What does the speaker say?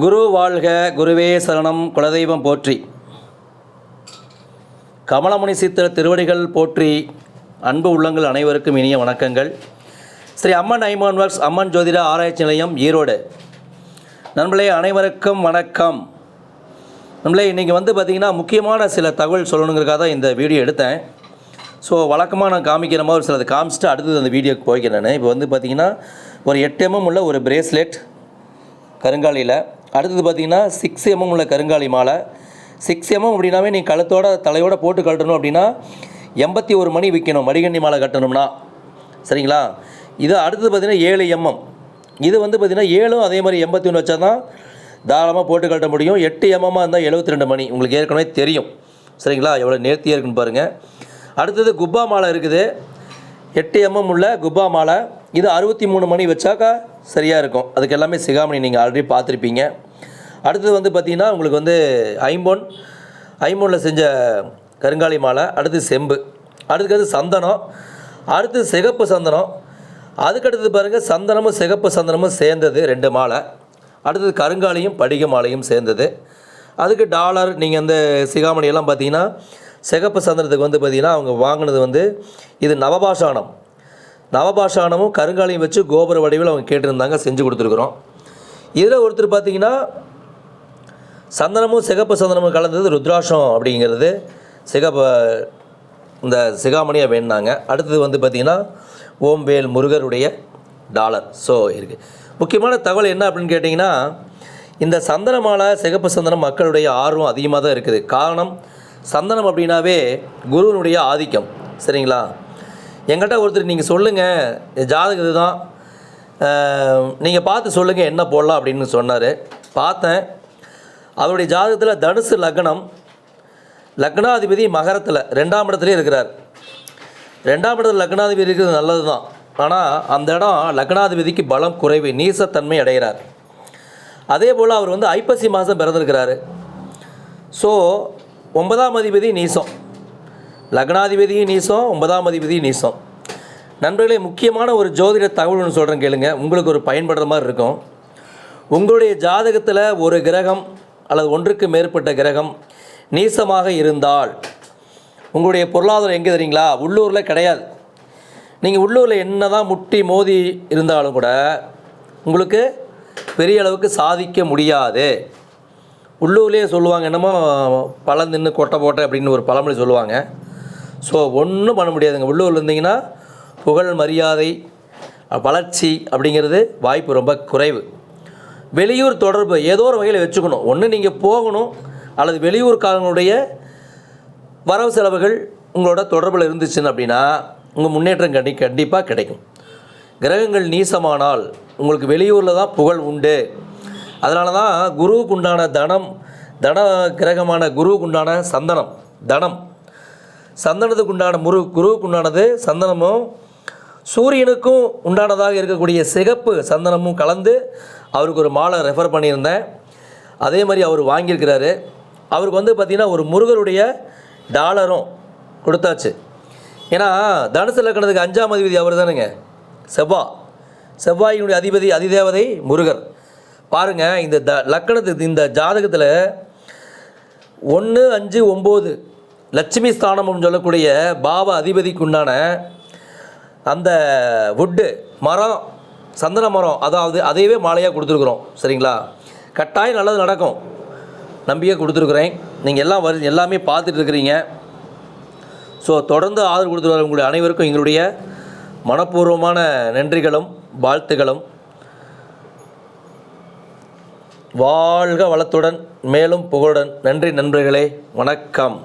குரு வாழ்க குருவே சரணம் குலதெய்வம் போற்றி. கமலமுனி சித்திர திருவடிகள் போற்றி. அன்பு உள்ளங்கள் அனைவருக்கும் இனிய வணக்கங்கள். ஸ்ரீ அம்மன் ஐமான் ஒர்க்ஸ் அம்மன் ஜோதிட ஆராய்ச்சி நிலையம் ஈரோடு. நண்பர்களே அனைவருக்கும் வணக்கம். நம்மளே இன்றைக்கி வந்து பார்த்திங்கன்னா முக்கியமான சில தகவல் சொல்லணுங்கிறக்காக தான் இந்த வீடியோ எடுத்தேன். ஸோ வழக்கமாக நான் காமிக்கிற மாதிரி ஒரு சிலது காமிச்சிட்டு அடுத்தது அந்த வீடியோக்கு போய்க்கிறேன் நான். இப்போ வந்து பார்த்திங்கன்னா ஒரு எட்டு எம்எம் உள்ள ஒரு பிரேஸ்லெட் கருங்காலியில் அடுத்தது பார்த்திங்கன்னா சிக்ஸ் எம்எம் உள்ள கருங்காலி மாலை. சிக்ஸ் எம்எம் அப்படின்னாவே நீ கழுத்தோட தலையோட போட்டு கட்டணும் அப்படின்னா எண்பத்தி ஒரு மணி விற்கணும் மடிகண்ணி மாலை கட்டணும்னா. சரிங்களா? இது அடுத்தது பார்த்திங்கன்னா ஏழு எம்எம் இது வந்து பார்த்திங்கன்னா ஏழும் அதே மாதிரி எண்பத்தி ஒன்று வச்சா தான் தாராளமாக போட்டு கட்ட முடியும். எட்டு எம்எம்மாக இருந்தால் எழுபத்தி ரெண்டு மணி. உங்களுக்கு ஏற்கனவே தெரியும். சரிங்களா? எவ்வளோ நேர்த்தியாக இருக்குன்னு பாருங்கள் அடுத்தது குப்பா மாலை இருக்குது. எட்டு எம்எம் உள்ள குப்பா மாலை. இது அறுபத்தி மூணு மணி வச்சாக்கா சரியாக இருக்கும். அதுக்கு எல்லாமே சிகாமணி நீங்கள் ஆல்ரெடி பார்த்துருப்பீங்க. அடுத்தது வந்து பார்த்திங்கன்னா உங்களுக்கு வந்து ஐம்பொன் ஐம்பொனில் செஞ்ச கருங்காலி மாலை அடுத்து செம்பு அடுத்தது சந்தனம் அடுத்து சிகப்பு சந்தனம் அதுக்கடுத்தது பாருங்கள் சந்தனமும் சிகப்பு சந்தனமும் சேர்ந்தது ரெண்டு மாலை அடுத்தது கருங்காலியும் படிக மாலையும் சேர்ந்தது. அதுக்கு டாலர் நீங்கள் அந்த சிகாமணியெல்லாம் பார்த்தீங்கன்னா சிகப்பு சந்தனத்துக்கு வந்து பார்த்தீங்கன்னா அவங்க வாங்கினது வந்து இது நவபாஷானம் நவபாஷானமும் கருங்காலையும் வச்சு கோபுர வடிவில் அவங்க கேட்டிருந்தாங்க செஞ்சு கொடுத்துருக்குறோம். இதில் ஒருத்தர் பார்த்தீங்கன்னா சந்தனமும் சிகப்பு சந்தனமும் கலந்தது ருத்ராஷம் அப்படிங்கிறது. சிகப்ப இந்த சிகாமணியாக வேணுனாங்க. அடுத்தது வந்து பார்த்திங்கன்னா ஓம்வேல் முருகருடைய டாலர். ஸோ இருக்குது முக்கியமான தகவல் என்ன அப்படின்னு கேட்டிங்கன்னா இந்த சந்தன மாலை சிகப்பு சந்தனம் மக்களுடைய ஆர்வம் அதிகமாக தான் இருக்குது. காரணம் சந்தனம் அப்படின்னாவே குருவனுடைய ஆதிக்கம். சரிங்களா? எங்கிட்ட ஒருத்தர் நீங்கள் சொல்லுங்கள் ஜாதகம் இதுதான். நீங்கள் பார்த்து சொல்லுங்கள் என்ன போடலாம் அப்படின்னு சொன்னார். பார்த்தேன். அவருடைய ஜாதகத்தில் தனுசு லக்னம் லக்னாதிபதி மகரத்தில் ரெண்டாம் இடத்துலேயே இருக்கிறார். ரெண்டாம் இடத்துல லக்னாதிபதி இருக்கிறது நல்லது தான் ஆனால் அந்த இடம் லக்னாதிபதிக்கு பலம் குறைவு நீசத்தன்மை அடைகிறார். அதே போல் அவர் வந்து ஐப்பசி மாதம் பிறந்திருக்கிறாரு. ஸோ ஒன்பதாம் அதிபதி நீசம். லக்னாதிபதியும் நீசம் ஒன்பதாம் அதிபதியும் நீசம். நண்பர்களே முக்கியமான ஒரு ஜோதிட தகவல் ஒன்று சொல்கிறேன் கேளுங்க. உங்களுக்கு ஒரு பயன்படுற மாதிரி இருக்கும். உங்களுடைய ஜாதகத்தில் ஒரு கிரகம் அல்லது ஒன்றுக்கு மேற்பட்ட கிரகம் நீசமாக இருந்தால் உங்களுடைய பொருளாதாரம் எங்கே தெரியுங்களா? உள்ளூரில் கிடையாது. நீங்கள் உள்ளூரில் என்ன தான் முட்டி மோதி இருந்தாலும் கூட உங்களுக்கு பெரிய அளவுக்கு சாதிக்க முடியாது. உள்ளூர்லேயே சொல்லுவாங்க என்னமோ பழம் தின்னு கொட்டை போட்டை அப்படின்னு ஒரு பழமொழி சொல்லுவாங்க. ஸோ ஒன்றும் பண்ண முடியாதுங்க உள்ளூரில் இருந்தீங்கன்னா புகழ் மரியாதை வளர்ச்சி அப்படிங்கிறது வாய்ப்பு ரொம்ப குறைவு. வெளியூர் தொடர்பு ஏதோ ஒரு வகையில் வச்சுக்கணும். ஒன்று நீங்கள் போகணும் அல்லது வெளியூர்காரங்களுடைய வரவு செலவுகள் உங்களோட தொடர்பில் இருந்துச்சுன்னு அப்படின்னா உங்கள் முன்னேற்றம் கண்டி கண்டிப்பாக கிடைக்கும். கிரகங்கள் நீசமானால் உங்களுக்கு வெளியூரில் தான் புகழ் உண்டு. அதனால தான் குருவுக்குண்டான தனம் தன கிரகமான குருவுக்குண்டான சந்தனம் தனம். சந்தனத்துக்கு உண்டான முரு குருவுக்கு உண்டானது சந்தனமும் சூரியனுக்கும் உண்டானதாக இருக்கக்கூடிய சிகப்பு சந்தனமும் கலந்து அவருக்கு ஒரு மாலை ரெஃபர் பண்ணியிருந்தேன். அதே மாதிரி அவர் வாங்கியிருக்கிறாரு. அவருக்கு வந்து பார்த்திங்கன்னா ஒரு முருகருடைய டாலரும் கொடுத்தாச்சு. ஏன்னா தனுசு லக்கணத்துக்கு அஞ்சாம் அதிபதி அவர் தானுங்க. செவ்வா. செவ்வாயினுடைய அதிபதி அதிதேவதை முருகர். பாருங்கள் இந்த த லக்கணத்துக்கு இந்த ஜாதகத்தில் ஒன்று அஞ்சு ஒம்பது லட்சுமி ஸ்தானம்னு சொல்லக்கூடிய பாவ அதிபதிக்கு உண்டான அந்த வுட்டு மரம் சந்தன மரம் அதாவது அதையவே மாலையாக கொடுத்துருக்குறோம். சரிங்களா? கட்டாயம் நல்லது நடக்கும். நம்பிக்கை கொடுத்துருக்குறேன். நீங்கள் எல்லாம் வரு எல்லாமே பார்த்துட்டு இருக்கிறீங்க. ஸோ தொடர்ந்து ஆதரவு கொடுத்து வர உங்களுடைய அனைவருக்கும் எங்களுடைய மனப்பூர்வமான நன்றிகளும் வாழ்த்துகளும். வாழ்க வளத்துடன் மேலும் புகழுடன். நன்றி நண்பர்களே. வணக்கம்.